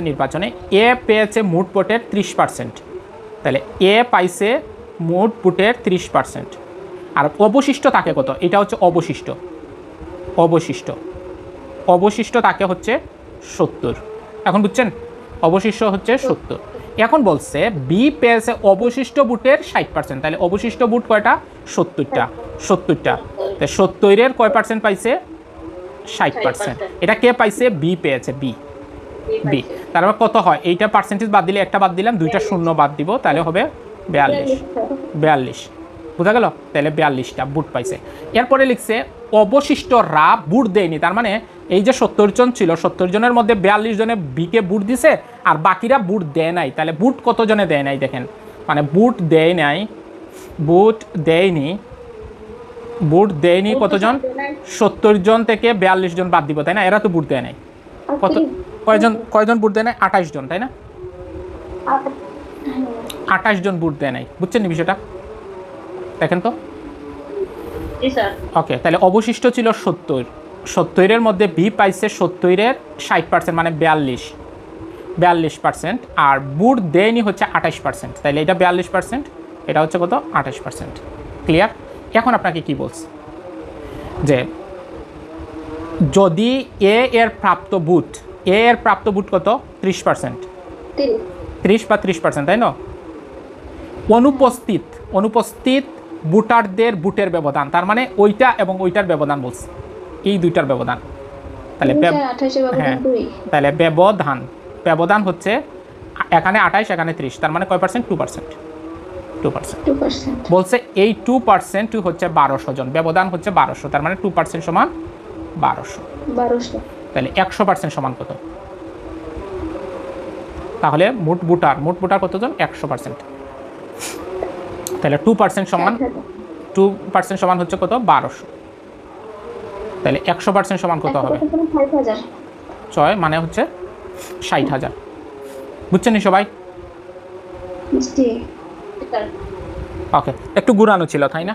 নির্বাচনে। এ পেয়েছে মোট ভোটের ত্রিশ পার্সেন্ট। তাহলে এ পাইছে মোট ভোটের ত্রিশ পার্সেন্ট। আর অবশিষ্ট তাকে কত? এটা হচ্ছে অবশিষ্ট। অবশিষ্ট। অবশিষ্ট তাকে হচ্ছে সত্তর। এখন বুঝছেন? অবশিষ্ট হচ্ছে সত্তর। এখন বলছে বি পেয়েছে অবশিষ্ট বুটের ষাট পার্সেন্ট। তাহলে অবশিষ্ট বুট কয়টা? সত্তরটা। সত্তরটা। সত্তরের কয় পার্সেন্ট পাইছে? ষাট পার্সেন্ট। এটা কে পাইছে? বি পেয়েছে। বি। বি। তারপর কত হয়? এইটা পার্সেন্টেজ বাদ দিলে একটা বাদ দিলাম দুইটা শূন্য বাদ দিব তাহলে হবে বিয়াল্লিশ। বিয়াল্লিশ। বোঝা গেল? তাহলে বিয়াল্লিশটা বুট পাইছে। এরপরে লিখছে অবশিষ্টরা বুট দেয়নি। তার মানে এই যে সত্তর জন ছিল সত্তর জনের মধ্যে বিয়াল্লিশ জনে বিকে বুট দিছে আর বাকিরা বুট দেয় নাই। তাহলে বুট কত জনে দেয় নাই দেখেন? মানে বুট দেয় নাই বুট দেয়নি বুট দেয়নি কতজন? সত্তর জন থেকে বিয়াল্লিশ জন বাদ দিব তাই না? এরা তো বুট দেয় নাই। কত কয়জন কয়জন বুট দেয় নাই? আঠাশ জন তাই না? আঠাশ জন বুট দেয় নাই। বুঝছেন নি বিষয়টা? দেখেন তো। জি স্যার। ওকে তাহলে অবশিষ্ট ছিল সত্তর। সত্তরের মধ্যে বি পাইছে সত্তরের ষাট পার্সেন্ট মানে বিয়াল্লিশ। বিয়াল্লিশ পার্সেন্ট আর বুট দেয়নি হচ্ছে আঠাশ পার্সেন্ট তাহলে এটা বিয়াল্লিশ পার্সেন্ট এটা হচ্ছে কত? আঠাশ পার্সেন্ট ক্লিয়ার এখন আপনাকে কি বলছে? যে যদি এ এর প্রাপ্ত বুট এ এর প্রাপ্ত বুট কত? ত্রিশ পার্সেন্ট ত্রিশ। বা ত্রিশ পার্সেন্ট তাই না? অনুপস্থিত অনুপস্থিত বুটারদের বুটের ব্যবধান তার মানে ওইটা এবং ওইটার ব্যবধান বলছে। এই দুইটার ব্যবধান। তাহলে হ্যাঁ তাহলে ব্যবধান ব্যবধান হচ্ছে এখানে আঠাইশ এখানে ত্রিশ তার মানে কয় percent two percent two percent. বলছে এই টু পার্সেন্ট হচ্ছে বারোশো জন ব্যবধান হচ্ছে বারোশো তার মানে টু পার্সেন্ট সমান বারোশো। বারোশো। তাহলে একশো পার্সেন্ট সমান কত? তাহলে মোট বুটার মোট বুটার কতজন? একশো পার্সেন্ট তাহলে টু পার্সেন্ট সমান টু পার্সেন্ট সমান হচ্ছে কত? বারোশো। তাহলে একশো পার্সেন্ট সমান কত হবে? ছয় মানে হচ্ছে ষাট হাজার। বুঝছেন সবাই? ওকে একটু গুড়ানো ছিল তাই না?